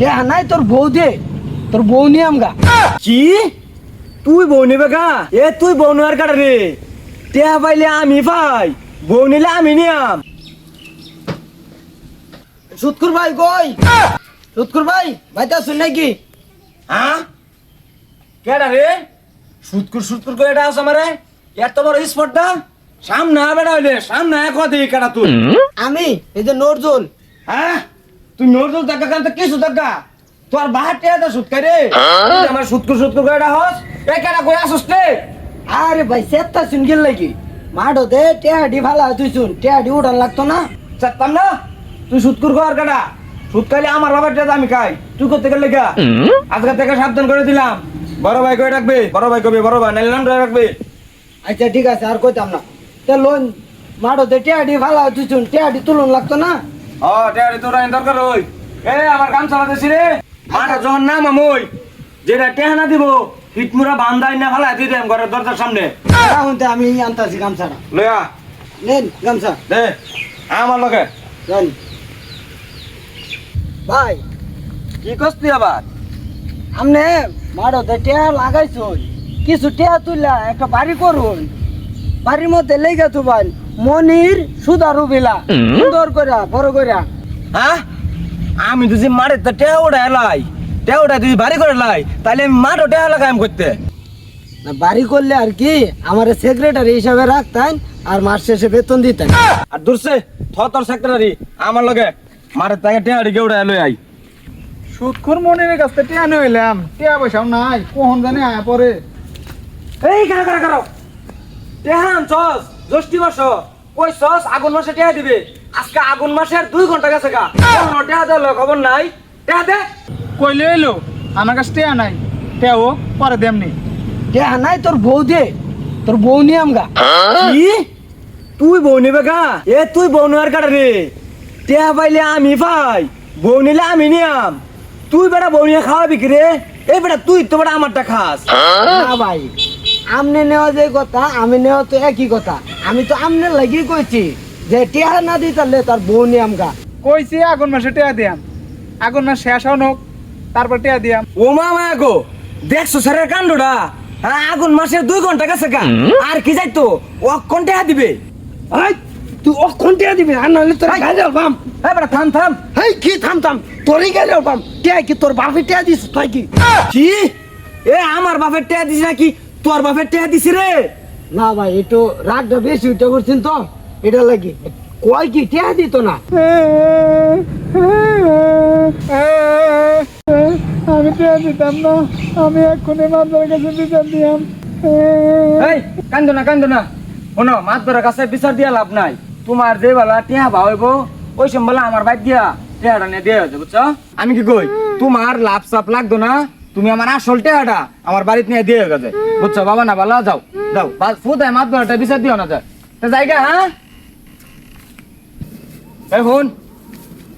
টেহা নাই তোর বউ দে তোর বউ নিয়ে আমগা। কি? তুই বউ নেবে গা? এ তুই বউ নেওয়ার কাটা রে টেহা পাইলে আমি পাই বউ নিলে আমি নিয়াম। সুৎকুর ভাই কই? সুৎকুর ভাই ভাই ভাইটা শুন নাকি? হ্যাঁ কেডা রে? সুতকুর সুতকুর করে এটা আছে আমারে? এত বড় স্পটটা সামনে বেড়া হইলে সামনে কদি কেডা তুই? আমি এই যে নজরুল। হ্যাঁ? তুই নজরুল দেখা কান্ত কিছু দেখা তোর বাহার টেয়া দা সুত রে। তুই আমার সুতকুর সুতকুর করে এটা হস? এ কেডা কই আসছ রে? আরে ভাই সেটটা শুন গেল নাকি? মাঠো দে টেহাডি ভালো তুই শুন টেহাডি উঠান লাগতো না? চাইতাম না? তুই সুতকুর কর কেডা খাইলে আমার বাবার টেয়া আমি খাই তুই করতে গেলে গা। আজকে থেকে সাবধান করে দিলাম। বড় ভাই কই রাখবে? বড় ভাই কবি? বড় ভাই নাইলে নাম রাখবে। আচ্ছা ঠিক আছে আর কইতাম না। তে লোন মাঠো দে টেহাডি ভালো তুই শুন টেহাডি তুলন লাগতো না? ও টেয়ারে তোরা এন দরকার ওই। এ আমার কাম চালাতেছি রে। মাঠে যখন নাম আমই যেটা টেহানা দিব হিটমুরা বান্ধাই না দিয়ে ঘরের দরজার সামনে। এখন তে আমি আনতাছি গামছাটা। লয়া। নেন গামছা। দে আমার লগে। জান ভাই কি তুই আবার? আমনে দে টেহা লাগাইছো কিছু টেহা তুললা একটা বাড়ি করুন। বাড়ির মধ্যে লেগে ভাই মনির সুদারু বিলা। সুন্দর করে বড় করে হ্যাঁ? আমি তুই মাঠে তো টেহা উঠা এলাই টেহা উঠা তুই বাড়ি করে লাই তাহলে আমি মাঠও টেহা লাগাইম করতে। না বাড়ি করলে আর কি আমার সেক্রেটারি হিসাবে রাখতেন আর মাস শেষে বেতন দিতেন। আর দূরছে থ তোর সেক্রেটারি আমার লগে। মারে তাকে টেহা ডিগে উঠা এলো আই সুৎখুর মনের কাছ থেকে টিয়া নিয়ে এলাম টিয়া পয়সাও নাই কখন জানি আয়া পরে এই কারা কারা কারা টেহা আনছস জ্যৈষ্ঠী মাস। কই সস আগুন মাসে টেহা দিবে। আজকে আগুন মাসের দুই ঘণ্টা গেছে গা। টেহা দিল খবর নাই। টেহা দে। কইলে এলো আমার কাছে টিয়া নাই। টিয়াও পরে দেমনি টেহা নাই তোর বউ দে। তোর বউ নিয়ে আমগা কি? তুই বউ নিবে গা? এ তুই বউ নেওয়ার কাটা রে। টেহা পাইলে আমি পাই। বউ নিলে আমি নিয়াম তুই বেটা বউ নিয়ে খাওয়াবি কি রে? এই বেটা তুই তো বেটা আমারটা খাস। না ভাই। আমনে নেওয়া যে কথা আমি নেওয়া তো একই কথা। আমি তো আমনে লাগি কইছি যে টেহা না দিই তাহলে তার বউ নিয়ে আমগা। কইছি আগুন মাসে টিয়া দিয়াম। আগুন মাস শেষ হোক তারপর টিয়া দিয়াম। ও মামা গো দেখছ স্যারের কাণ্ডটা? হ্যাঁ আগুন মাসে দুই ঘণ্টা কাছে গা। আর কি যাইতো? ও কোন টেহা দিবে। এই তুই অক্ষণ টিয়া দিবি আর নাহলে তোর গাজল পাম হ্যাঁ বেটা থাম থাম। হেই কি থাম থাম? তোরই গাজল পাম টেহা কি তোর বাপে টিয়া দিস তাই কি? কি এ আমার বাপের টিয়া দিছি নাকি? তোর বাপের টেহা দিছি রে। না ভাই একটু রাগটা বেশি উঠে করছেন তো এটা লাগি। কয় কি টেহা দিত না? আমি টিয়া দিতাম না আমি এক্ষুনি মাতার কাছে বিচার দিয়াম। এই কান্দো না কান্দো না। শোনো মাছ ধরার কাছে বিচার দিয়া লাভ নাই। তোমার যে বেলা টেহা ভাইব ওই সম্বলা আমার বাইক দিয়া টেহাটা নিয়ে দিয়ে হয়েছে বুঝছ? আমি কি কই? তোমার লাভ সাপ লাগতো না। তুমি আমার আসল টেহাটা আমার বাড়িতে নিয়ে দিয়ে গেছে। বুঝছ? বাবা না ভালো যাও। যাও। ফুদায় মাছ ধরাটা বিচার দিও না যায় তা জায়গা হ্যাঁ?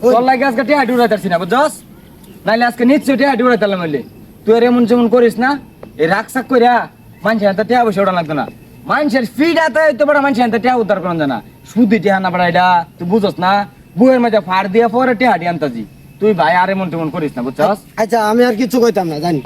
তোর লাগে আজকে টেহা ডিউড়াই তারছি না বুঝছস? নাইলে আজকে নিশ্চয় টেহা ডিউড়াই তারলাম হইলে। তুই আর এমন যেমন করিস না এই রাগ সাক কইরা মানুষের হাতে টেহা বসে ওটা লাগতো না। মানুষের ফিড হাতে তো বড় মানুষের হাতে টেহা উদ্ধার করেন জানা সুদি টেহা না বড় এটা তুই বুঝস না? বুয়ের মধ্যে ফাড় দিয়ে পরে টেহা ডি আনতাজি তুই ভাই আর এমন তেমন করিস না, বুঝছস? আচ্ছা আমি আর কিছু কইতাম না, জানি।